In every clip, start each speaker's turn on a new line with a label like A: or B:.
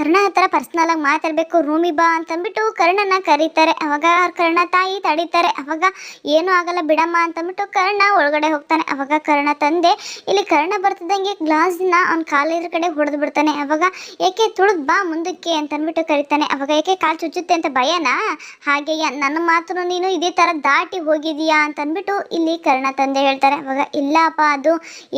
A: ಕರ್ಣ ಹತ್ರ ಪರ್ಸ್ನಲ್ ಆಗಿ ಮಾತಾಡ್ಬೇಕು ರೂಮಿ ಬಾ ಅಂತಂದ್ಬಿಟ್ಟು ಕರ್ಣನ ಕರೀತಾರೆ. ಅವಾಗ ಕರ್ಣ ತಾಯಿ ತಡೀತಾರೆ. ಅವಾಗ ಏನೂ ಆಗಲ್ಲ, ಬಿಡಮ್ಮ ಅಂತಂದ್ಬಿಟ್ಟು ಕರ್ಣ ಒಳಗಡೆ ಹೋಗ್ತಾನೆ. ಅವಾಗ ಕರ್ಣ ತಂದೆ ಇಲ್ಲಿ ಕರ್ಣ ಬರ್ತಿದ್ದಂಗೆ ಗ್ಲಾಸ್ನ ಅವ್ನ ಕಾಲಿದ್ರ ಕಡೆ ಹೊಡೆದು ಬಿಡ್ತಾನೆ. ಅವಾಗ ಏಕೆ ತುಳಿದ್ ಬಾ ಮುಂದಕ್ಕೆ ಅಂತಂದ್ಬಿಟ್ಟು ಕರೀತಾನೆ. ಅವಾಗ ಏಕೆ ಕಾಲು ಚುಚ್ಚುತ್ತೆ ಅಂತ ಭಯನಾ? ಹಾಗೆಯ, ನನ್ನ ಮಾತು ನೀನು ಇದೇ ಥರ ದಾಟಿ ಹೋಗಿದೀಯಾ ಅಂತಂದ್ಬಿಟ್ಟು ಇಲ್ಲಿ ಕರ್ಣ ತಂದೆ ಹೇಳ್ತಾರೆ. ಅವಾಗ, ಇಲ್ಲಪ್ಪ, ಅದು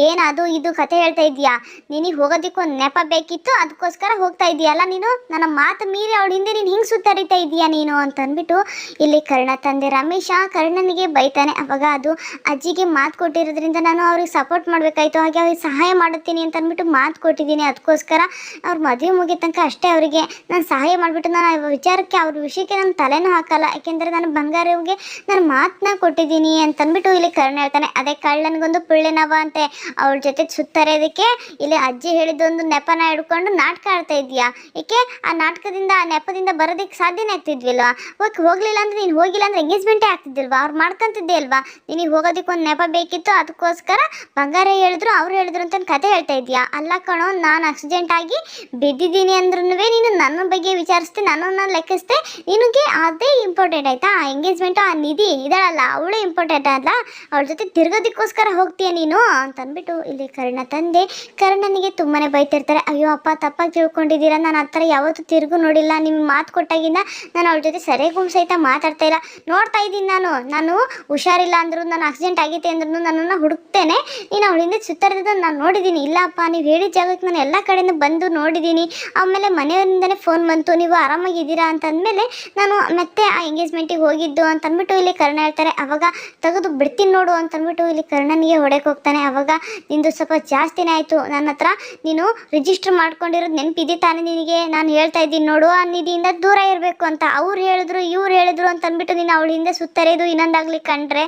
A: ಏನದು ಇದು ಕತೆ ಹೇಳ್ತಾ ಇದೀಯಾ ನಿನಗೆ ಹೋಗೋದಕ್ಕೆ ಒಂದು ನೆಪ ಬೇಕಿತ್ತು, ಅದಕ್ಕೋಸ್ಕರ ಹೋಗ್ತಾ ಇದೀಯಲ್ಲ ನೀನು? ನನ್ನ ಮಾತು ಮೀರಿ ಅವಳ ಹಿಂದೆ ನೀನು ಹಿಂಗೆ ಸುತ್ತರಿತಾ ಇದೀಯಾ ನೀನು ಅಂತಂದ್ಬಿಟ್ಟು ಇಲ್ಲಿ ಕರ್ಣ ತಂದೆ ರಮೇಶ ಕರ್ಣನಿಗೆ ಬೈತಾನೆ. ಅವಾಗ ಅದು ಅಜ್ಜಿಗೆ ಮಾತು ಕೊಟ್ಟಿರೋದ್ರಿಂದ ನಾನು ಅವ್ರಿಗೆ ಸಪೋರ್ಟ್ ಮಾಡಬೇಕಾಯ್ತು. ಹಾಗೆ ಅವ್ರಿಗೆ ಸಹಾಯ ಮಾಡುತ್ತೀನಿ ಅಂತ ಅಂದ್ಬಿಟ್ಟು ಮಾತು ಕೊಟ್ಟಿದ್ದೀನಿ. ಅದಕ್ಕೋಸ್ಕರ ಅವ್ರ ಮದುವೆ ಮುಗಿದ ತನಕ ಅಷ್ಟೇ ಅವರಿಗೆ. ನಾನು ಸಹಾಯ ಮಾಡಿಬಿಟ್ಟು ನಾನು ವಿಚಾರಕ್ಕೆ ಅವ್ರ ವಿಷಯಕ್ಕೆ ನಾನು ತಲೆನೂ ಹಾಕಲ್ಲ. ಯಾಕೆಂದರೆ ನಾನು ಬಂಗಾರವ್ಗೆ ನಾನು ಮಾತನ್ನ ಕೊಟ್ಟಿದ್ದೀನಿ ಅಂತಂದ್ಬಿಟ್ಟು ಇಲ್ಲಿ ಕರ್ಣ ಹೇಳ್ತಾನೆ. ಅದೇ ಕಳ್ಳನಿಗೊಂದು ಪುಳ್ಳೆನವ ಅಂತೆ. ಅವ್ರ ಜೊತೆ ಸುತ್ತರೋದಕ್ಕೆ ಇಲ್ಲಿ ಅಜ್ಜಿ ಹೇಳಿದ್ದೊಂದು ನೆಪನ ಹಿಡ್ಕೊಂಡು ನಾಟಕ ಆಡ್ತಾ ಇದೀಯಾ ಏಕೆ ಆ ನಾಟಕದಿಂದ, ಆ ನೆಪದಿಂದ ಬರೋದಕ್ಕೆ ಸಾಧ್ಯನೇ ಆಗ್ತಿದ್ವಿಲ್ವಾ? ಓಕೆ ಹೋಗ್ಲಿಲ್ಲ ಅಂದ್ರೆ ನೀನು ಹೋಗಿಲ್ಲ ಅಂದ್ರೆ ಎಂಗೇಜ್ಮೆಂಟೇ ಆಗ್ತಿದ್ದಿಲ್ವಾ? ಅವ್ರು ಮಾಡ್ಕೊಂತಿದ್ದೆ ಅಲ್ವಾ ನಿನಗೆ ಹೋಗೋದಕ್ಕೆ ಒಂದು ನೆಪ ಬೇಕಿತ್ತು, ಅದಕ್ಕೋಸ್ಕರ ಬಂಗಾರ ಹೇಳಿದ್ರು, ಅವ್ರು ಹೇಳಿದ್ರು ಅಂತ ಕತೆ ಹೇಳ್ತಾ ಇದೆಯಾ? ಅಲ್ಲ ಕಣೋ, ನಾನು ಆಕ್ಸಿಡೆಂಟ್ ಆಗಿ ಬಿದ್ದಿದ್ದೀನಿ ಅಂದ್ರೂ ನೀನು ನನ್ನ ಬಗ್ಗೆ ವಿಚಾರಿಸ್ತೆ, ನನ್ನನ್ನು ಲೆಕ್ಕಿಸ್ತೆ, ನಿನಗೆ ಅದೇ ಇಂಪಾರ್ಟೆಂಟ್ ಆಯ್ತಾ? ಎಂಗೇಜ್ಮೆಂಟು ಆ ನಿಧಿ ಇದಳಲ್ಲ, ಅವಳು ಇಂಪಾರ್ಟೆಂಟ್ ಅಲ್ಲ? ಅವಳ ಜೊತೆ ತಿರ್ಗೋದಕ್ಕೋಸ್ಕರ ಹೋಗ್ತೀಯ ನೀನು? ಅಂತ ಅಂದ್ಬಿಟ್ಟು ಇಲ್ಲಿ ಕರ್ಣ ತಂದೆ, ಕರ್ಣನಿಗೆ ತುಂಬಾನೇ ಬೈತಿರ್ತಾರೆ. ಅಯ್ಯೋ, ಅಪ್ಪ, ತಪ್ಪಾಗಿ ತಿಳ್ಕೊಂಡಿದ್ದೀರಾ? ಆ ಥರ ಯಾವತ್ತೂ ತಿರುಗು ನೋಡಿಲ್ಲ. ನಿಮ್ಗೆ ಮಾತು ಕೊಟ್ಟಾಗಿಂದ ನಾನು ಅವಳ ಜೊತೆ ಸರಿಯಾಗಿ ಸಹಿತ ಮಾತಾಡ್ತಾ ಇಲ್ಲ. ನೋಡ್ತಾ ಇದ್ದೀನಿ ನಾನು. ನಾನು ಹುಷಾರಿಲ್ಲ ಅಂದ್ರು, ನಾನು ಆಕ್ಸಿಡೆಂಟ್ ಆಗೈತೆ ಅಂದ್ರೂ ನನ್ನನ್ನು ಹುಡುಕ್ತೇನೆ. ನೀನು ಅವಳ ಹಿಂದೆ ಸುತ್ತರಿದ್ದನ್ನು ನಾನು ನೋಡಿದ್ದೀನಿ. ಇಲ್ಲಪ್ಪ, ನೀವು ಹೇಳಿದ ಜಾಗಕ್ಕೆ ನಾನು ಎಲ್ಲ ಕಡೆಯಿಂದ ಬಂದು ನೋಡಿದ್ದೀನಿ. ಆಮೇಲೆ ಮನೆಯವರಿಂದನೇ ಫೋನ್ ಬಂತು. ನೀವು ಆರಾಮಾಗಿದ್ದೀರಾ ಅಂತಂದಮೇಲೆ ನಾನು ಮತ್ತೆ ಆ ಎಂಗೇಜ್ಮೆಂಟಿಗೆ ಹೋಗಿದ್ದು ಅಂತ ಅಂದ್ಬಿಟ್ಟು ಇಲ್ಲಿ ಕರ್ಣ ಹೇಳ್ತಾರೆ. ಅವಾಗ ತೆಗೆದು ಬಿಡ್ತೀನಿ ನೋಡು ಅಂತ ಅಂದ್ಬಿಟ್ಟು ಇಲ್ಲಿ ಕರ್ಣನಿಗೆ ಹೊಡೆಕ್ಕೆ ಹೋಗ್ತಾನೆ. ಅವಾಗ ನಿಂದು ಸ್ವಲ್ಪ ಜಾಸ್ತಿನೇ ಆಯಿತು. ನನ್ನ ಹತ್ರ ನೀನು ರಿಜಿಸ್ಟರ್ ಮಾಡ್ಕೊಂಡಿರೋದು ನೆನಪಿದೆ ತಾನೇ ನಿನಗೆ ನಾನು ಹೇಳ್ತಾ ಇದ್ದೀನಿ ನೋಡು, ಆ ನಿಧಿಯಿಂದ ದೂರ ಇರಬೇಕು ಅಂತ. ಅವ್ರು ಹೇಳಿದ್ರು, ಇವ್ರು ಹೇಳಿದ್ರು ಅಂತ ಅಂದ್ಬಿಟ್ಟು ನೀನು ಅವಳ ಹಿಂದೆ ಸುತ್ತರಿದು ಇನ್ನೊಂದಾಗ್ಲಿ ಕಂಡ್ರೆ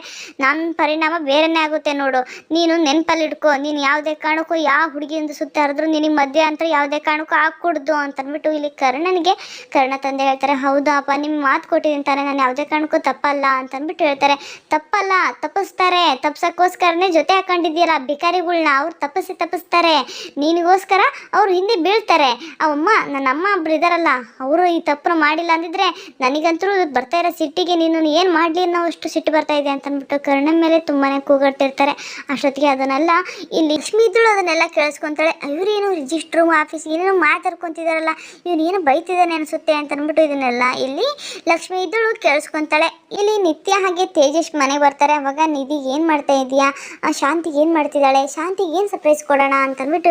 A: ನನ್ನ ಪರಿಣಾಮ ಬೇರೆನೇ ಆಗುತ್ತೆ ನೋಡು. ನೀನು ನೆನಪಲ್ಲಿ ಇಟ್ಕೋ ನೀನು ಯಾವುದೇ ಕಾರಣಕ್ಕೂ ಯಾವ ಹುಡುಗಿಯಿಂದ ಸುತ್ತ ಹರಿದ್ರು ನಿನಗೆ ಮದುವೆ ಅಂತ ಯಾವುದೇ ಕಾರಣಕ್ಕೂ ಹಾಕ್ಕೊಡ್ದು ಅಂತಂದ್ಬಿಟ್ಟು ಇಲ್ಲಿ ಕರ್ಣನಿಗೆ ಕರ್ಣ ತಂದೆ ಹೇಳ್ತಾರೆ ಹೌದಾ ಅಪ್ಪ ನಿಮ್ಮ ಮಾತು ಕೊಟ್ಟಿದ್ದೀನಿ ತಾನೆ, ನಾನು ಯಾವುದೇ ಕಾರಣಕ್ಕೂ ತಪ್ಪಲ್ಲ ಅಂತಂದ್ಬಿಟ್ಟು ಹೇಳ್ತಾರೆ. ತಪ್ಪಲ್ಲ, ತಪ್ಪಿಸ್ತಾರೆ. ತಪ್ಪಿಸೋಕ್ಕೋಸ್ಕರನೇ ಜೊತೆ ಹಾಕೊಂಡಿದ್ದೀರಾ ಭಿಕಾರಿಗಳ್ನ, ಅವ್ರು ತಪ್ಪಿಸಿ ತಪ್ಪಿಸ್ತಾರೆ. ನಿನಗೋಸ್ಕರ ಅವ್ರು ಹಿಂದೆ ಬೀಳ್ತಾರೆ. ಅವಮ್ಮ ನನ್ನ ಅಮ್ಮ ಒಬ್ರು ಇದಾರಲ್ಲ, ಅವರು ಈ ತಪ್ಪನ್ನು ಮಾಡಿಲ್ಲ ಅಂದಿದ್ರೆ ನನಗಂತೂ ಬರ್ತಾ ಇರೋ ಸಿಟ್ಟಿಗೆ ನೀನು ಏನು ಮಾಡಲಿ ಅನ್ನೋ ಅಷ್ಟು ಸಿಟ್ಟು ಬರ್ತಾ ಇದೆ ಅಂತ ಅಂದ್ಬಿಟ್ಟು ಕರ್ಣನ ಮೇಲೆ ತುಂಬಾ ಕೂಗಾಡ್ತಿರ್ತಾರೆ. ಅಷ್ಟೊತ್ತಿಗೆ ಅದನ್ನೆಲ್ಲ ಇಲ್ಲಿ ಲಕ್ಷ್ಮಿ ಇದ್ದಳು ಅದನ್ನೆಲ್ಲ ಕೇಳಿಸ್ಕೊಂತಾಳೆ. ಇವರೇನು ರಿಜಿಸ್ಟ್ರು ಆಫೀಸ್ ಏನೇನು ಮಾತಾಡ್ಕೊತಿದಾರಲ್ಲ, ಇವನು ಏನು ಬೈತಿದ್ದಾನೆ ಅನಿಸುತ್ತೆ? ಅಂತ ಅಂದ್ಬಿಟ್ಟು ಇದನ್ನೆಲ್ಲ ಇಲ್ಲಿ ಲಕ್ಷ್ಮಿ ಇದ್ದಳು ಕೇಳಿಸ್ಕೊತಾಳೆ. ಇಲ್ಲಿ ನಿತ್ಯ ಹಾಗೆ ತೇಜಸ್ ಮನೆಗೆ ಬರ್ತಾರೆ. ಅವಾಗ ನಿಧಿ ಏನು ಮಾಡ್ತಾ ಇದೆಯಾ ಆ ಶಾಂತಿಗೆ ಏನು ಮಾಡ್ತಿದ್ದಾಳೆ? ಶಾಂತಿಗೆ ಏನು ಸರ್ಪ್ರೈಸ್ ಕೊಡೋಣ? ಅಂತಂದ್ಬಿಟ್ಟು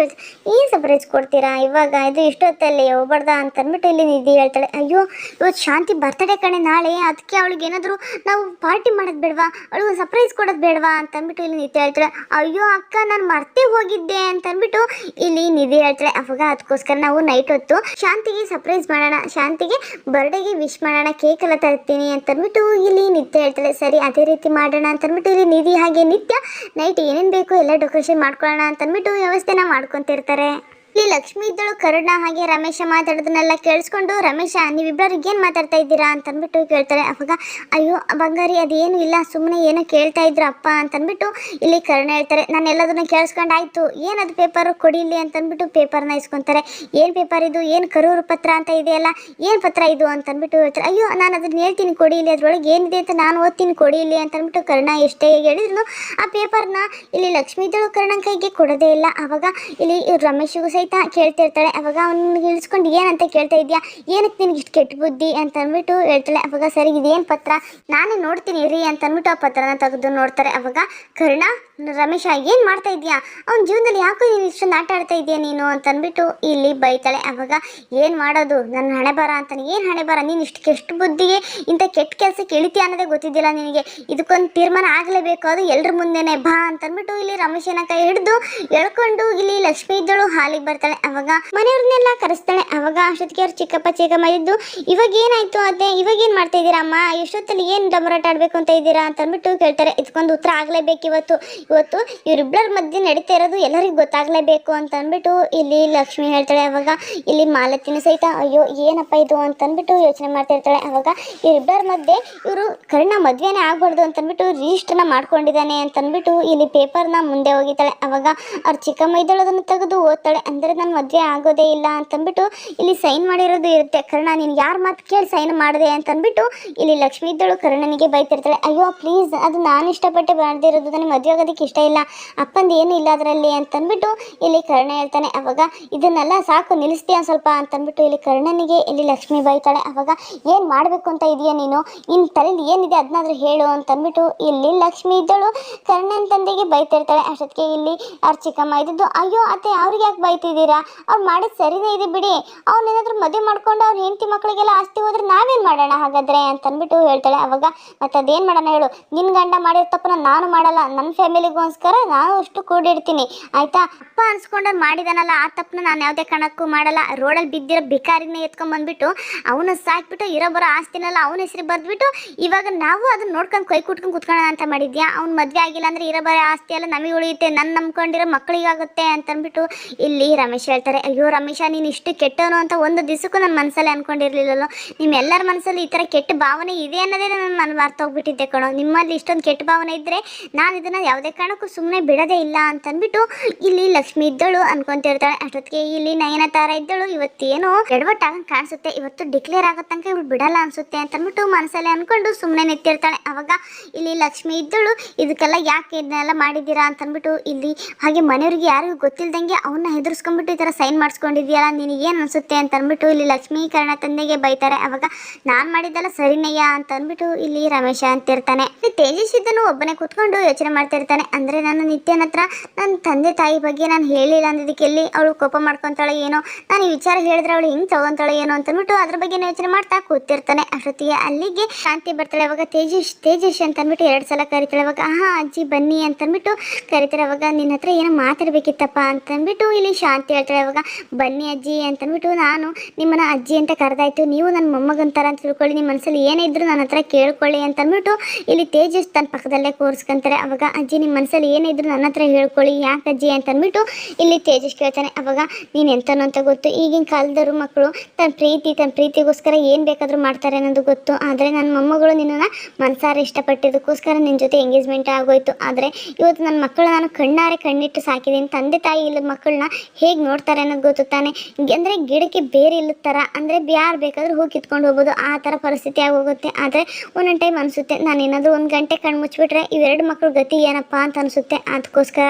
A: ಏನು ಸರ್ಪ್ರೈಸ್ ಕೊಡ್ತೀರಾ? ಇವಾಗ ಇದು ಇಷ್ಟೊತ್ತಲ್ಲಿ ಹೋಗ್ಬಾರ್ದ ಅಂತ ಅಂದ್ಬಿಟ್ಟು ಇಲ್ಲಿ ನಿಧಿ ಹೇಳ್ತಾಳೆ. ಅಯ್ಯೋ, ಇವತ್ತು ಶಾಂತಿ ಬರ್ತಡೇ ಕಣೆ ನಾಳೆ, ಅದಕ್ಕೆ ಅವಳಿಗೆ ಏನಾದರೂ ನಾವು ಪಾರ್ಟಿ ಮಾಡೋದು ಬೇಡವಾ? ಅವಳಿಗೆ ಸರ್ಪ್ರೈಸ್ ಕೊಡೋದು ಬೇಡವಾ ಅಂತ ಅಂದ್ಬಿಟ್ಟು ಇಲ್ಲಿ ನಿಧಿ ಹೇಳ್ತಾಳೆ. ಅಯ್ಯೋ, ಅಕ್ಕ, ನಾನು ಮರ್ತೇ ಹೋಗಿದ್ದೆ ಅಂತ ಅಂದ್ಬಿಟ್ಟು ಇಲ್ಲಿ ನಿಧಿ ಹೇಳ್ತಾಳೆ. ಅವಾಗ ಅದಕ್ಕೋಸ್ಕರ ನಾವು ನೈಟ್ ಹೊತ್ತು ಶಾಂತಿಗೆ ಸರ್ಪ್ರೈಸ್ ಮಾಡೋಣ, ಶಾಂತಿಗೆ ಬರ್ಡೇಗೆ ವಿಶ್ ಮಾಡೋಣ ಕೇಕ್ ಎಲ್ಲ ತರ್ತೀನಿ ಅಂತ ಅಂದ್ಬಿಟ್ಟು ಇಲ್ಲಿ ನಿತ್ಯ ಹೇಳ್ತಾಳೆ. ಸರಿ, ಅದೇ ರೀತಿ ಮಾಡೋಣ ಅಂತ ಅಂದ್ಬಿಟ್ಟು ಇಲ್ಲಿ ನಿಧಿ ಹಾಗೆ ನಿತ್ಯ ನೈಟ್ ಏನೇನು ಬೇಕು ಎಲ್ಲ ಡೆಕೋರೇಷನ್ ಮಾಡ್ಕೊಳ್ಳೋಣ ಅಂತ ಅಂದ್ಬಿಟ್ಟು ವ್ಯವಸ್ಥೆನ ಮಾಡ್ಕೊತಿರ್ತಾರೆ. ಇಲ್ಲಿ ಲಕ್ಷ್ಮಿ ಇದ್ದಳು, ಕರುಣ ಹಾಗೆ ರಮೇಶ ಮಾತಾಡೋದನ್ನೆಲ್ಲ ಕೇಳಿಸ್ಕೊಂಡು, ರಮೇಶ ನೀವಿಬ್ಬರು ಏನು ಮಾತಾಡ್ತಾ ಇದ್ದೀರಾ? ಅಂತ ಅಂದ್ಬಿಟ್ಟು ಕೇಳ್ತಾರೆ. ಅವಾಗ, ಅಯ್ಯೋ, ಬಂಗಾರಿ, ಅದೇನು ಇಲ್ಲ ಸುಮ್ಮನೆ ಏನೋ ಕೇಳ್ತಾ ಇದ್ರು ಅಪ್ಪ ಅಂತ ಅಂದ್ಬಿಟ್ಟು ಇಲ್ಲಿ ಕರುಣ ಹೇಳ್ತಾರೆ. ನಾನು ಎಲ್ಲದನ್ನು ಕೇಳಿಸ್ಕೊಂಡು ಆಯಿತು. ಏನದು ಪೇಪರ್ ಕೊಡಿಲಿ ಅಂತ ಅಂದ್ಬಿಟ್ಟು ಪೇಪರ್ನ ಇಸ್ಕೊತಾರೆ. ಏನು ಪೇಪರ್ ಇದು? ಏನು ಕರೂರು ಪತ್ರ ಅಂತ ಇದೆಯಲ್ಲ? ಏನು ಪತ್ರ ಇದು? ಅಂತ ಅಂದ್ಬಿಟ್ಟು ಹೇಳ್ತಾರೆ. ಅಯ್ಯೋ, ನಾನು ಅದನ್ನ ಹೇಳ್ತೀನಿ ಕೊಡಿಲಿ ಅದರೊಳಗೆ ಏನಿದೆ ಅಂತ ನಾನು ಓದ್ತೀನಿ ಕೊಡಿಲಿ ಅಂತ ಅಂದ್ಬಿಟ್ಟು ಕರುಣ ಎಷ್ಟೇ ಹೇಳಿದ್ರು ಆ ಪೇಪರ್ನ ಇಲ್ಲಿ ಲಕ್ಷ್ಮೀ ಇದ್ದಳು ಕರ್ಣ ಕೈಗೆ ಕೊಡೋದೇ ಇಲ್ಲ. ಆವಾಗ ಇಲ್ಲಿ ರಮೇಶಿಗೂ ಸಹಿತ ಕೇಳ್ತಿರ್ತಾಳೆ. ಅವಾಗ ಅವ್ನಿಗೆ ಇಳಿಸ್ಕೊಂಡು ಏನಂತ ಕೇಳ್ತಾ ಇದೆಯಾ? ಏನಕ್ಕೆ ನಿನಗೆ ಇಷ್ಟು ಕೆಟ್ಟ ಬುದ್ಧಿ? ಅಂತ ಅಂದ್ಬಿಟ್ಟು ಹೇಳ್ತಾಳೆ. ಅವಾಗ, ಸರಿ, ಇದೇನು ಪತ್ರ? ನಾನೇ ನೋಡ್ತೀನಿ ರೀ ಅಂತ ಅಂದ್ಬಿಟ್ಟು ಆ ಪತ್ರನ ತೆಗೆದು ನೋಡ್ತಾರೆ. ಅವಾಗ ಕರುಣ ರಮೇಶ, ಏನು ಮಾಡ್ತಾ ಇದೀಯಾ ಅವ್ನ ಜೀವನದಲ್ಲಿ ಯಾಕೋ ನೀನು ಇಷ್ಟೊಂದು ಆಟ ಆಡ್ತಾ ಇದೆಯಾ ನೀನು ಅಂತ ಅಂದ್ಬಿಟ್ಟು ಇಲ್ಲಿ ಬೈತಾಳೆ. ಅವಾಗ ಏನು ಮಾಡೋದು? ನನ್ನ ಹಣೆ ಬರ ಅಂತಾನೆ. ಏನು ಹಣೆ ಬರ? ನೀನು ಇಷ್ಟು ಕೆಷ್ಟು ಬುದ್ಧಿಗೆ ಇಂಥ ಕೆಟ್ಟ ಕೆಲಸಕ್ಕೆ ಇಳಿತೀಯ ಅನ್ನೋದೇ ಗೊತ್ತಿದ್ದಿಲ್ಲ ನಿನಗೆ. ಇದಕ್ಕೊಂದು ತೀರ್ಮಾನ ಆಗಲೇಬೇಕು. ಅದು ಎಲ್ಲರ ಮುಂದೆನೆ ಬಾ ಅಂತ ಅಂದ್ಬಿಟ್ಟು ಇಲ್ಲಿ ರಮೇಶನ ಕೈ ಹಿಡಿದು ಎಳ್ಕೊಂಡು ಇಲ್ಲಿ ಲಕ್ಷ್ಮಿ ಇದ್ದಳು. ಹಾಲಿಗೆ ಬರ್ತಾಳೆ. ಅವಾಗ ಮನೆಯವ್ರನ್ನೆಲ್ಲ ಕರೆಸ್ತಾಳೆ. ಅವಾಗ ಅಷ್ಟೊತ್ತಿಗೆ ಅವ್ರು ಚಿಕ್ಕಪ್ಪ ಚಿಕ್ಕಮ್ಮ ಇದ್ದು, ಇವಾಗ ಏನಾಯ್ತು ಅದೇ ಇವಾಗ ಏನು ಮಾಡ್ತಾ ಇದ್ದೀರಾ ಅಮ್ಮ? ಎಷ್ಟೊತ್ತಲ್ಲಿ ಏನು ಡಮರಾಟ ಆಡಬೇಕು ಅಂತ ಇದ್ದೀರಾ? ಅಂತ ಅಂದ್ಬಿಟ್ಟು ಕೇಳ್ತಾರೆ. ಇದಕ್ಕೊಂದು ಉತ್ತರ ಆಗಲೇಬೇಕು ಇವತ್ತು ಇವತ್ತು ಇವರಿಬ್ಬರ ಮಧ್ಯೆ ನಡೀತಾ ಇರೋದು ಎಲ್ಲರಿಗೂ ಗೊತ್ತಾಗಲೇಬೇಕು ಅಂತ ಅಂದ್ಬಿಟ್ಟು ಇಲ್ಲಿ ಲಕ್ಷ್ಮಿ ಹೇಳ್ತಾಳೆ ಅವಾಗ, ಇಲ್ಲಿ ಮಾಲತಿನ ಸಹಿತ, ಅಯ್ಯೋ, ಏನಪ್ಪ ಇದು? ಅಂತ ಅಂದ್ಬಿಟ್ಟು ಯೋಚನೆ ಮಾಡ್ತಾ ಇರ್ತಾಳೆ. ಅವಾಗ ಇವರಿಬ್ಬರ ಮಧ್ಯೆ ಇವರು ಕರ್ಣ ಮದುವೆನೇ ಆಗ್ಬಾರ್ದು ಅಂತ ಅಂದ್ಬಿಟ್ಟು ರಿಜಿಸ್ಟರ್ನ ಮಾಡ್ಕೊಂಡಿದ್ದಾನೆ ಅಂತ ಅಂದ್ಬಿಟ್ಟು ಇಲ್ಲಿ ಪೇಪರ್ನ ಮುಂದೆ ಹೋಗಿದ್ದಾಳೆ. ಅವಾಗ ಅವ್ರ ಚಿಕ್ಕ ಇದ್ದಳು, ಅದನ್ನು ತೆಗೆದು ಓದ್ತಾಳೆ. ಅಂದರೆ ನಾನು ಮದುವೆ ಆಗೋದೇ ಇಲ್ಲ ಅಂತಂದ್ಬಿಟ್ಟು ಇಲ್ಲಿ ಸೈನ್ ಮಾಡಿರೋದು ಇರುತ್ತೆ. ಕರ್ಣ, ನೀನು ಯಾರ ಮಾತು ಕೇಳಿ ಸೈನ್ ಮಾಡಿದೆ ಅಂತ ಅಂದ್ಬಿಟ್ಟು ಇಲ್ಲಿ ಲಕ್ಷ್ಮಿ ಇದ್ದಳು, ಕರ್ಣನಿಗೆ ಬೈತಿರ್ತಾಳೆ. ಅಯ್ಯೋ ಪ್ಲೀಸ್ ಅದು ನಾನು ಇಷ್ಟಪಟ್ಟೆ ಮಾಡ್ದಿರೋದು, ನನಗೆ ಮದುವೆ ಆಗೋದಕ್ಕೆ ಇಷ್ಟ ಇಲ್ಲ. ಅಪ್ಪಂದು ಏನು ಇಲ್ಲ ಅದರಲ್ಲಿ ಅಂತಂದ್ಬಿಟ್ಟು ಇಲ್ಲಿ ಕರ್ಣ ಹೇಳ್ತಾನೆ, ಅವಾಗ ಇದನ್ನೆಲ್ಲ ಸಾಕು ನಿಲ್ಲಿಸ್ತೀಯ ಸ್ವಲ್ಪ? ಅಂತಂದ್ಬಿಟ್ಟು ಇಲ್ಲಿ ಕರ್ಣನಿಗೆ, ಇಲ್ಲಿ ಲಕ್ಷ್ಮಿ ಬೈತಾಳೆ, ಅವಾಗ ಏನು ಮಾಡಬೇಕು ಅಂತ ಇದೆಯಾ ನೀನು? ನಿನ್ನ ತಲೆಯಲ್ಲಿ ಏನಿದೆ ಅದನ್ನಾದ್ರೂ ಹೇಳು. ಅಂತಂದ್ಬಿಟ್ಟು ಇಲ್ಲಿ ಲಕ್ಷ್ಮಿ ಇದ್ದಳು. ಕರ್ಣನ ತಂದೆಗೆ ಬೈತಿರ್ತಾಳೆ, ಅಷ್ಟೊತ್ತಿಗೆ ಇಲ್ಲಿ ಅವ್ರ ಚಿಕ್ಕಮ್ಮ ಇದ್ದಿದ್ದು, ಅಯ್ಯೋ ಅತ್ತೆ, ಅವ್ರಿಗೆ ಯಾಕೆ ಬೈತಿದ್ದೀರಾ? ಅವ್ರು ಮಾಡಿದ್ ಸರಿನೇ ಇದೆ ಬಿಡಿ. ಅವ್ನೇನಾದ್ರೂ ಮದುವೆ ಮಾಡ್ಕೊಂಡು ಅವ್ರ ಹೆಂಡತಿ ಮಕ್ಕಳಿಗೆಲ್ಲ ಆಸ್ತಿ ಹೋದ್ರೆ ನಾವೇನು ಮಾಡೋಣ ಹಾಗಾದ್ರೆ? ಅಂತಂದ್ಬಿಟ್ಟು ಹೇಳ್ತಾಳೆ, ಅವಾಗ ಮತ್ತೆ ಅದೇನು ಮಾಡೋಣ ಹೇಳು? ನಿನ್ನ ಗಂಡ ಮಾಡಿರೋ ತಪ್ಪನ್ನ ನಾನು ಮಾಡಲ್ಲ. ನನ್ನ ಫ್ಯಾಮಿಲಿಗೋಸ್ಕರ ನಾನು ಅಷ್ಟು ಕೂಡಿಡ್ತೀನಿ ಆಯ್ತಾ? ಅಪ್ಪ ಅನ್ಸ್ಕೊಂಡು ಮಾಡಿದಾನಲ್ಲ, ಆ ತಪ್ಪನ ನಾನು ಯಾವುದೇ ಕಣಕ್ಕೂ ಮಾಡಲ್ಲ. ರೋಡಲ್ಲಿ ಬಿದ್ದಿರೋ ಭಿಕಾರಿನೇ ಎತ್ಕೊಂಡ್ಬಂದ್ಬಿಟ್ಟು ಅವನ ಸಾಕ್ಬಿಟ್ಟು, ಇರೋ ಬರೋ ಆಸ್ತಿನಲ್ಲ ಅವನ ಹೆಸರು ಬರೆದ್ಬಿಟ್ಟು, ಇವಾಗ ನಾವು ಅದನ್ನ ನೋಡ್ಕೊಂಡು ಕೈ ಕುಟ್ಕೊಂಡು ಕುತ್ಕೊಳ್ಳೋಣ ಅಂತ ಮಾಡಿದ್ಯಾ? ಅವ್ನ ಮದುವೆ ಆಗಿಲ್ಲ ಅಂದ್ರೆ ಇರೋ ಬರೋ ಆಸ್ತಿ ಎಲ್ಲ ನಮಗೆ ಉಳಿಯುತ್ತೆ ನನ್ನ ನಂಬ್ಕೊಂಡಿರೋ ಮಕ್ಕಳಿಗಾಗುತ್ತೆ ಅಂತಂದ್ಬಿಟ್ಟು ಇಲ್ಲಿ ರಮೇಶ್ ಹೇಳ್ತಾರೆ. ಅಯ್ಯೋ ರಮೇಶ, ನೀನು ಇಷ್ಟು ಕೆಟ್ಟವನು ಅಂತ ಒಂದು ದಿವಸಕ್ಕೂ ನನ್ನ ಮನಸ್ಸಲ್ಲಿ ಅನ್ಕೊಂಡಿರ್ಲಿಲ್ಲಲ್ಲ? ನಿಮ್ಮೆಲ್ಲರ ಮನಸ್ಸಲ್ಲಿ ಈ ಥರ ಕೆಟ್ಟ ಭಾವನೆ ಇದೆ ಅನ್ನೋದೇ ನನ್ನ ಮರ್ತೋಗ್ಬಿಟ್ಟಿದ್ದೆ ಕಣೋ. ನಿಮ್ಮಲ್ಲಿ ಇಷ್ಟೊಂದು ಕೆಟ್ಟ ಭಾವನೆ ಇದ್ದರೆ ನಾನು ಇದನ್ನು ಯಾವುದೇ ಕಾರಣಕ್ಕೂ ಸುಮ್ಮನೆ ಬಿಡೋದೇ ಇಲ್ಲ ಅಂತಂದ್ಬಿಟ್ಟು ಇಲ್ಲಿ ಲಕ್ಷ್ಮಿ ಇದ್ದಳು ಅನ್ಕೊಂತಿರ್ತಾಳೆ ಅಷ್ಟೊತ್ತಿಗೆ ಇಲ್ಲಿ ನಯನತಾರ ಇದ್ದಳು. ಇವತ್ತೇನೋ ಎಡವಟ್ಟಾಗಂಗೆ ಕಾಣಿಸುತ್ತೆ. ಇವತ್ತು ಡಿಕ್ಲೇರ್ ಆಗೋ ತನಕ ಇವಳು ಬಿಡಲ್ಲ ಅನ್ಸುತ್ತೆ ಅಂತಂದ್ಬಿಟ್ಟು ಮನಸ್ಸಲ್ಲಿ ಅನ್ಕೊಂಡು ಸುಮ್ಮನೆ ನಿಂತಿರ್ತಾಳೆ. ಅವಾಗ ಇಲ್ಲಿ ಲಕ್ಷ್ಮಿ ಇದ್ದಳು. ಇದಕ್ಕೆಲ್ಲ ಯಾಕೆ ಇದನ್ನೆಲ್ಲ ಮಾಡಿದ್ದೀರಾ ಅಂತಂದ್ಬಿಟ್ಟು ಇಲ್ಲಿ ಹಾಗೆ ಮನೆಯವ್ರಿಗೆ ಯಾರಿಗೂ ಗೊತ್ತಿಲ್ಲದಂಗೆ ಅವನ್ನ ಹೆದರ್ಸ್ಕೊಂಡ್ಬಿಟ್ಟು ಈ ಥರ ಸೈನ್ ಮಾಡಿಸ್ಕೊಂಡಿದ್ಯಲ್ಲ, ನಿನಗೆ ಏನು ಅನ್ಸುತ್ತೆ ಅಂತ ಅಂದ್ಬಿಟ್ಟು ಇಲ್ಲಿ ಲಕ್ಷ್ಮೀಕರಣ ತಂದೆಗೆ ಬೈತಾರೆ. ಅವಾಗ ನಾನು ಮಾಡಿದ್ದೆಲ್ಲ ಸರಿನಯ್ಯ ಅಂತ ಅಂದ್ಬಿಟ್ಟು ಇಲ್ಲಿ ರಮೇಶ ಅಂತಿರ್ತಾನೆ ತೇಜಸ್ ಇದನ್ನು ಒಬ್ಬನೇ ಕೂತ್ಕೊಂಡು ಯೋಚನೆ ಮಾಡ್ತಿರ್ತಾನೆ ಅಂದರೆ ನಾನು ನಿತ್ಯನ ಹತ್ರ ನನ್ನ ತಂದೆ ತಾಯಿ ಬಗ್ಗೆ ನಾನು ಹೇಳಿಲ್ಲ ಅಂದಿದ್ದಕ್ಕೆ ಎಲ್ಲಿ ಅವಳು ಕೋಪ ಮಾಡ್ಕೊತಾಳೆ ಏನೋ? ನಾನು ಈ ವಿಚಾರ ಹೇಳಿದ್ರೆ ಅವಳು ಹಿಂಗೆ ತಗೊಂತಾಳೆ ಏನೋ ಅಂತಂದ್ಬಿಟ್ಟು ಅದ್ರ ಬಗ್ಗೆ ಯೋಚನೆ ಮಾಡ್ತಾ ಕೂತಿರ್ತಾನೆ. ಅಷ್ಟೊತ್ತಿಗೆ ಅಲ್ಲಿಗೆ ಶಾಂತಿ ಬರ್ತಾಳೆ, ಅವಾಗ ತೇಜಸ್ ತೇಜಸ್ ಅಂತ ಅಂದ್ಬಿಟ್ಟು ಎರಡು ಸಲ ಕರಿತಾಳೆ, ಅವಾಗ ಹಾ ಅಜ್ಜಿ ಬನ್ನಿ ಅಂತಂದ್ಬಿಟ್ಟು ಕರಿತಾರೆ ಅವಾಗ ನಿನ್ನ ಹತ್ರ ಏನೋ ಮಾತಾಡಬೇಕಿತ್ತಪ್ಪ ಅಂತಂದ್ಬಿಟ್ಟು ಇಲ್ಲಿ ಶಾಂತಿ ಹೇಳ್ತಾಳೆ, ಅವಾಗ ಬನ್ನಿ ಅಜ್ಜಿ ಅಂತಂದ್ಬಿಟ್ಟು ನಾನು ನಿಮ್ಮನ್ನ ಅಜ್ಜಿ ಅಂತ ಕರೆದಾಯ್ತು. ನೀವು ನನ್ನ ಮೊಮ್ಮಗಂತಾರ ಅಂತ ತಿಳ್ಕೊಳ್ಳಿ ನಿಮ್ಮ ಮನಸ್ಸಲ್ಲಿ ಏನೇ ಇದ್ರು ನನ್ನ ಹತ್ರ ಕೇಳ್ಕೊಳ್ಳಿ ಅಂತಂದ್ಬಿಟ್ಟು ಇಲ್ಲಿ ತೇಜಸ್ ತನ್ನ ಪಕ್ಕದಲ್ಲೇ ಕೂರಿಸ್ಕೊಂತಾರೆ. ಅವಾಗ ಅಜ್ಜಿ ಮನಸ್ಸಲ್ಲಿ ಏನಿದ್ರು ನನ್ನ ಹತ್ರ ಹೇಳ್ಕೊಳ್ಳಿ, ಯಾಕೆ ಅಜ್ಜಿ ಅಂತಂದ್ಬಿಟ್ಟು ಇಲ್ಲಿ ತೇಜಸ್ ಕೇಳ್ತಾನೆ ಅವಾಗ ನೀನು ಎಂತನೋ ಅಂತ ಗೊತ್ತು. ಈಗಿನ ಕಾಲದವರು ಮಕ್ಕಳು ತನ್ನ ಪ್ರೀತಿ ತನ್ನ ಪ್ರೀತಿಗೋಸ್ಕರ ಏನು ಬೇಕಾದರೂ ಮಾಡ್ತಾರೆ ಅನ್ನೋದು ಗೊತ್ತು. ಆದರೆ ನನ್ನ ಮೊಮ್ಮಗಳು ನಿನ್ನನ್ನು ಮನಸಾರೆ ಇಷ್ಟಪಟ್ಟಿದ್ದಕ್ಕೋಸ್ಕರ ನಿನ್ನ ಜೊತೆ ಎಂಗೇಜ್ಮೆಂಟ್ ಆಗೋಯ್ತು. ಆದರೆ ಇವತ್ತು ನನ್ನ ಮಕ್ಕಳು ನಾನು ಕಣ್ಣಾರೆ ಕಣ್ಣಿಟ್ಟು ಸಾಕಿದ್ದೀನಿ ತಂದೆ ತಾಯಿ ಇಲ್ಲದ ಮಕ್ಕಳನ್ನ ಹೇಗೆ ನೋಡ್ತಾರೆ ಅನ್ನೋದು ಗೊತ್ತು ತಾನೆ. ಅಂದರೆ ಗಿಡಕ್ಕೆ ಬೇರೆ ಇಲ್ಲದ ಥರ ಅಂದರೆ ಯಾರು ಬೇಕಾದರೂ ಹೋಗಿ ಕಿತ್ಕೊಂಡು ಹೋಗ್ಬೋದು. ಆ ಥರ ಪರಿಸ್ಥಿತಿ ಆಗೋಗುತ್ತೆ. ಆದರೆ ಒಂದೊಂದು ಟೈಮ್ ಅನಿಸುತ್ತೆ. ನಾನು ಏನಾದರೂ ಒಂದು ಗಂಟೆ ಕಣ್ಣು ಮುಚ್ಚಿಬಿಟ್ರೆ ಇವೆರಡು ಮಕ್ಕಳು ಗತಿ ಏನಪ್ಪ ಅಂತ ಅನಿಸುತ್ತೆ. ಅದಕ್ಕೋಸ್ಕರ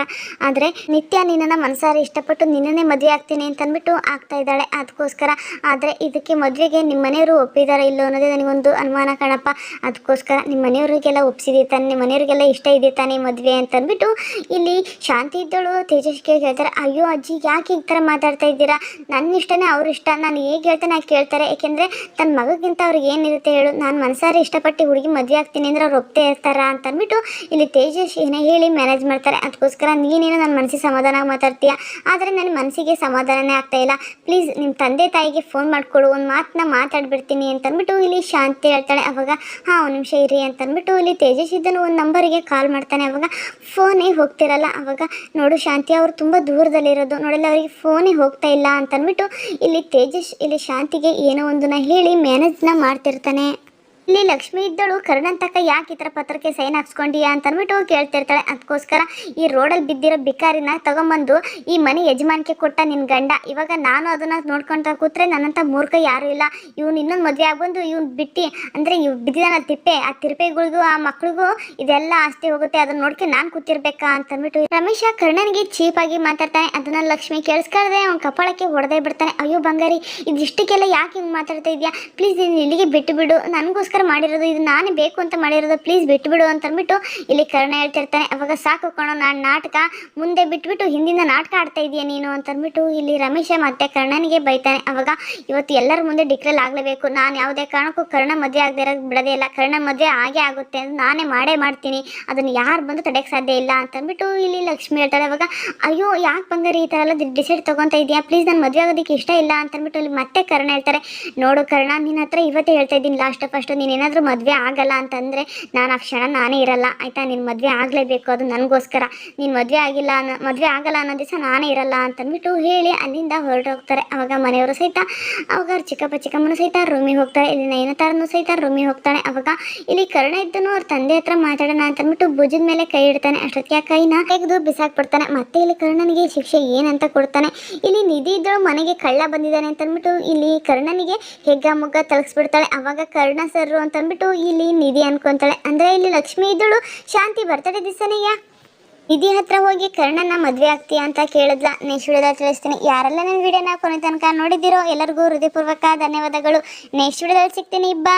A: ಆದರೆ ನಿತ್ಯ ನಿನ್ನನ್ನು ಮನಸಾರಿ ಇಷ್ಟಪಟ್ಟು ನಿನ್ನನ್ನೇ ಮದುವೆ ಆಗ್ತೀನಿ ಅಂತ ಅಂದ್ಬಿಟ್ಟು ಆಗ್ತಾ ಇದ್ದಾಳೆ. ಅದಕ್ಕೋಸ್ಕರ ಆದರೆ ಇದಕ್ಕೆ ಮದುವೆಗೆ ನಿಮ್ಮ ಮನೆಯವರು ಒಪ್ಪಿದಾರೋ ಇಲ್ಲೋ ಅನ್ನೋದೇ ನನಗೊಂದು ಅನುಮಾನ ಕಣಪ್ಪ. ಅದಕ್ಕೋಸ್ಕರ ನಿಮ್ಮ ಮನೆಯವರಿಗೆಲ್ಲ ಒಪ್ಪಿಸಿದೆ ತಾನೆ ನಿಮ್ಮ ಮನೆಯವರಿಗೆಲ್ಲ ಇಷ್ಟ ಇದೆ ತಾನೆ ಮದುವೆ ಅಂತ ಅಂದ್ಬಿಟ್ಟು ಇಲ್ಲಿ ಶಾಂತಿ ಇದ್ದಳು ತೇಜಸ್ಗೆ ಹೇಳ್ತಾರೆ, ಅಯ್ಯೋ ಅಜ್ಜಿ, ಯಾಕೆ ಈ ಥರ ಮಾತಾಡ್ತಾ ಇದ್ದೀರಾ? ನನ್ನ ಇಷ್ಟನೇ ಅವ್ರ ಇಷ್ಟ. ನಾನು ಹೇಗೆ ಹೇಳ್ತೇನೆ ಹಾಗೆ ಕೇಳ್ತಾರೆ. ಏಕೆಂದರೆ ತನ್ನ ಮಗಗಿಂತ ಅವ್ರಿಗೆ ಏನಿರುತ್ತೆ ಹೇಳು. ನಾನು ಮನಸಾರೆ ಇಷ್ಟಪಟ್ಟು ಹುಡುಗಿ ಮದುವೆ ಆಗ್ತೀನಿ ಅಂದ್ರೆ ಅವ್ರು ಒಪ್ತೇ ಇರ್ತಾರ ಅಂತ ಅಂದ್ಬಿಟ್ಟು ಇಲ್ಲಿ ತೇಜಸ್ ಏನೇ ಹೇಳಿ ಮ್ಯಾನೇಜ್ ಮಾಡ್ತಾರೆ. ಅದಕ್ಕೋಸ್ಕರ ನೀನೇನೋ ನನ್ನ ಮನಸ್ಸಿಗೆ ಸಮಾಧಾನ ಮಾತಾಡ್ತೀಯ? ಆದರೆ ನನ್ನ ಮನಸ್ಸಿಗೆ ಸಮಾಧಾನನೇ ಆಗ್ತಾ ಇಲ್ಲ. ಪ್ಲೀಸ್ ನಿಮ್ಮ ತಂದೆ ತಾಯಿಗೆ ಫೋನ್ ಮಾಡಿಕೊಡು. ಒಂದು ಮಾತನ್ನ ಮಾತಾಡ್ಬಿಡ್ತೀನಿ ಅಂತ ಅಂದ್ಬಿಟ್ಟು ಇಲ್ಲಿ ಶಾಂತಿ ಹೇಳ್ತಾಳೆ. ಅವಾಗ, ಹಾಂ, ಒಂದು ನಿಮಿಷ ಇರಿ ಅಂತ ಅಂದ್ಬಿಟ್ಟು ಇಲ್ಲಿ ತೇಜಸ್ ಇದ್ದನು ಒಂದು ನಂಬರಿಗೆ ಕಾಲ್ ಮಾಡ್ತಾನೆ. ಅವಾಗ ಫೋನೇ ಹೋಗ್ತಿರಲ್ಲ. ಅವಾಗ ನೋಡು ಶಾಂತಿ, ಅವರು ತುಂಬ ದೂರದಲ್ಲಿರೋದು. ನೋಡಲ್ಲ, ಅವರಿಗೆ ಫೋನೇ ಹೋಗ್ತಾ ಇಲ್ಲ ಅಂತ ಅಂದ್ಬಿಟ್ಟು ಇಲ್ಲಿ ತೇಜಸ್, ಇಲ್ಲಿ ಶಾಂತಿಗೆ ಏನೋ ಒಂದನ್ನ ಹೇಳಿ ಮ್ಯಾನೇಜ್ನ ಮಾಡ್ತಿರ್ತಾನೆ. ಇಲ್ಲಿ ಲಕ್ಷ್ಮಿ ಇದ್ದಳು. ಕರ್ಣನ್ ತಕ್ಕ ಯಾಕೆ ಈ ಪತ್ರಕ್ಕೆ ಸೈನ್ ಹಾಕ್ಸ್ಕೊಂಡಿಯಾ ಅಂತ ಅಂದ್ಬಿಟ್ಟು ಕೇಳ್ತಿರ್ತಾಳೆ. ಅದಕ್ಕೋಸ್ಕರ ಈ ರೋಡಲ್ಲಿ ಬಿದ್ದಿರೋ ಬಿಕಾರಿನ ತಗೊಂಬಂದು ಈ ಮನೆ ಯಜಮಾನಿಕೆ ಕೊಟ್ಟ ನಿನ್ನ ಗಂಡ. ಇವಾಗ ನಾನು ಅದನ್ನ ನೋಡ್ಕೊಂತ ಕೂತ್ರೆ ನನ್ನಂಥ ಮೂರ್ಖ ಯಾರೂ ಇಲ್ಲ. ಇವ್ನು ಇನ್ನೊಂದು ಮದುವೆ ಆಗ್ಬಂದು ಇವ್ನು ಬಿಟ್ಟು. ಅಂದರೆ ಇವ್ ಬಿದ್ದಿದ್ದಾನ ತಿಪ್ಪೆ. ಆ ತಿರುಪೆಗಳಿಗೂ, ಆ ಮಕ್ಳಿಗೂ ಇದೆಲ್ಲ ಆಸ್ತಿ ಹೋಗುತ್ತೆ. ಅದನ್ನ ನೋಡ್ಕೆ ನಾನು ಕೂತಿರ್ಬೇಕಾ ಅಂತ ಅಂದ್ಬಿಟ್ಟು ರಮೇಶ ಕರ್ಣನಿಗೆ ಚೀಪಾಗಿ ಮಾತಾಡ್ತಾನೆ. ಅದನ್ನ ಲಕ್ಷ್ಮಿ ಕೇಳಿಸ್ಕೊಳ್ದೆ ಅವ್ನ ಕಪಾಳಕ್ಕೆ ಹೊಡೆದೇ ಬಿಡ್ತಾನೆ. ಅಯ್ಯೋ ಬಂಗಾರಿ, ಇದಿಷ್ಟಕ್ಕೆಲ್ಲ ಯಾಕೆ ಹಿಂಗೆ ಮಾತಾಡ್ತಾ ಇದೆಯಾ? ಪ್ಲೀಸ್ ನೀನು ಇಲ್ಲಿಗೆ ಬಿಟ್ಟು ಬಿಡು ನನಗೋಸ್ಕರ ಮಾಡಿರೋದು, ಇದು ನಾನೇ ಬೇಕು ಅಂತ ಮಾಡಿರೋದು ಪ್ಲೀಸ್ ಬಿಟ್ಟು ಬಿಡು ಅಂತ ಅಂದ್ಬಿಟ್ಟು ಇಲ್ಲಿ ಕರ್ಣ ಹೇಳ್ತಿರ್ತಾನೆ. ಅವಾಗ ಸಾಕು ಕಣೋ, ನಾನು ನಾಟಕ ಮುಂದೆ ಬಿಟ್ಬಿಟ್ಟು ಹಿಂದಿನ ನಾಟಕ ಆಡ್ತಾ ಇದೀಯ ನೀನು ಅಂತ ಅಂದ್ಬಿಟ್ಟು ಇಲ್ಲಿ ರಮೇಶ ಮತ್ತೆ ಕರ್ಣನಿಗೆ ಬೈತಾನೆ. ಅವಾಗ ಇವತ್ತು ಎಲ್ಲರ ಮುಂದೆ ಡಿಕ್ಲೇರ್ ಆಗಲೇಬೇಕು. ನಾನು ಯಾವುದೇ ಕಾರಣಕ್ಕೂ ಕರ್ಣ ಮದುವೆ ಆಗದೆ ಇರೋದು ಬಿಡೋದೇ ಇಲ್ಲ. ಕರ್ಣ ಮದುವೆ ಆಗೇ ಆಗುತ್ತೆ ಅಂತ ನಾನೇ ಮಾಡೇ ಮಾಡ್ತೀನಿ. ಅದನ್ನು ಯಾರು ಬಂದು ತಡೆಯಕ್ಕೆ ಸಾಧ್ಯ ಇಲ್ಲ ಅಂತ ಅಂದ್ಬಿಟ್ಟು ಇಲ್ಲಿ ಲಕ್ಷ್ಮಿ ಹೇಳ್ತಾರೆ ಅವಾಗ ಅಯ್ಯೋ, ಯಾಕೆ ಬಂಗಾರಿ ಈ ಥರ ಎಲ್ಲ ಡಿಸೈಡ್ ತೊಗೊತಾ ಇದೆಯಾ? ಪ್ಲೀಸ್ ನಾನು ಮದುವೆ ಆಗೋದಕ್ಕೆ ಇಷ್ಟ ಇಲ್ಲ ಅಂತ ಅಂದ್ಬಿಟ್ಟು ಇಲ್ಲಿ ಮತ್ತೆ ಕರ್ಣ ಹೇಳ್ತಾರೆ. ನೋಡು ಕರ್ಣ, ನಿನ್ನ ಹತ್ರ ಇವತ್ತೇ ಹೇಳ್ತಾ ಇದ್ದೀನಿ. ಲಾಸ್ಟ್ ಫಸ್ಟ್ ನೀನೇನಾದರೂ ಮದುವೆ ಆಗಲ್ಲ ಅಂತಂದರೆ ನಾನು ಆ ಕ್ಷಣ ನಾನೇ ಇರಲ್ಲ. ಆಯಿತಾ? ನಿನ್ನ ಮದುವೆ ಆಗಲೇಬೇಕು. ಅದು ನನಗೋಸ್ಕರ. ನೀನು ಮದುವೆ ಆಗಿಲ್ಲ ಅನ್ನೋ ಮದುವೆ ಆಗಲ್ಲ ಅನ್ನೋ ದಿವಸ ನಾನೇ ಇರಲ್ಲ ಅಂತಂದ್ಬಿಟ್ಟು ಹೇಳಿ ಅಲ್ಲಿಂದ ಹೊರಟೋಗ್ತಾರೆ. ಅವಾಗ ಮನೆಯವರು ಸಹಿತ, ಅವಾಗ ಅವ್ರ ಚಿಕ್ಕಪ್ಪ ಚಿಕ್ಕಮ್ಮನೂ ಸಹಿತ, ರೂಮಿಗೆ ಹೋಗ್ತಾರೆ. ಇಲ್ಲಿ ನಯನತಾರನೂ ಸಹಿತ ರೂಮಿಗೆ ಹೋಗ್ತಾನೆ ಅವಾಗ ಇಲ್ಲಿ ಕರ್ಣ ಇದ್ದನು, ಅವ್ರ ತಂದೆ ಹತ್ರ ಮಾತಾಡೋಣ ಅಂತಂದ್ಬಿಟ್ಟು ಭುಜದ ಮೇಲೆ ಕೈ ಇಡ್ತಾನೆ. ಅಷ್ಟೊತ್ತಿಗೆ ಆ ಕೈನ ತೆಗೆದು ಬಿಸಾಕ್ಬಿಡ್ತಾನೆ ಮತ್ತೆ ಇಲ್ಲಿ ಕರ್ಣನಿಗೆ ಶಿಕ್ಷೆ ಏನಂತ ಕೊಡ್ತಾನೆ. ಇಲ್ಲಿ ನಿಧಿ ಇದ್ದಳು ಮನೆಗೆ ಕಳ್ಳ ಬಂದಿದ್ದಾನೆ ಅಂತಂದ್ಬಿಟ್ಟು ಇಲ್ಲಿ ಕರ್ಣನಿಗೆ ಹೆಗ್ಗ ಮುಗ್ಗ ತಲಗಿಸ್ಬಿಡ್ತಾಳೆ. ಅವಾಗ ಕರ್ಣ ಸರ್ರು ಅಂತಂದ್ಬಿಟ್ಟು ಇಲ್ಲಿ ನಿಧಿ ಅನ್ಕೊಂತಾಳೆ. ಅಂದ್ರೆ ಇಲ್ಲಿ ಲಕ್ಷ್ಮಿ ಇದ್ದಳು, ಶಾಂತಿ ಬರ್ತಡೆ ದಿವಸನೆಯ ನಿಧಿ ಹತ್ರ ಹೋಗಿ ಕರ್ಣನ ಮದುವೆ ಆಗ್ತೀಯಾ ಅಂತ ಕೇಳಿದ್ಲ. ನೆಕ್ಸ್ಟ್ ವಿಡಿಯೋದಲ್ಲಿ ತಿಳಿಸ್ತೀನಿ. ಯಾರೆಲ್ಲ ನನ್ನ ವಿಡಿಯೋನ ಕೊನೆ ತನಕ ನೋಡಿದ್ದೀರೋ ಎಲ್ಲರಿಗೂ ಹೃದಯಪೂರ್ವಕ ಧನ್ಯವಾದಗಳು. ನೆಕ್ಸ್ಟ್ ವಿಡಿಯೋದಲ್ಲಿ ಸಿಗ್ತೀನಿ ಬಾ.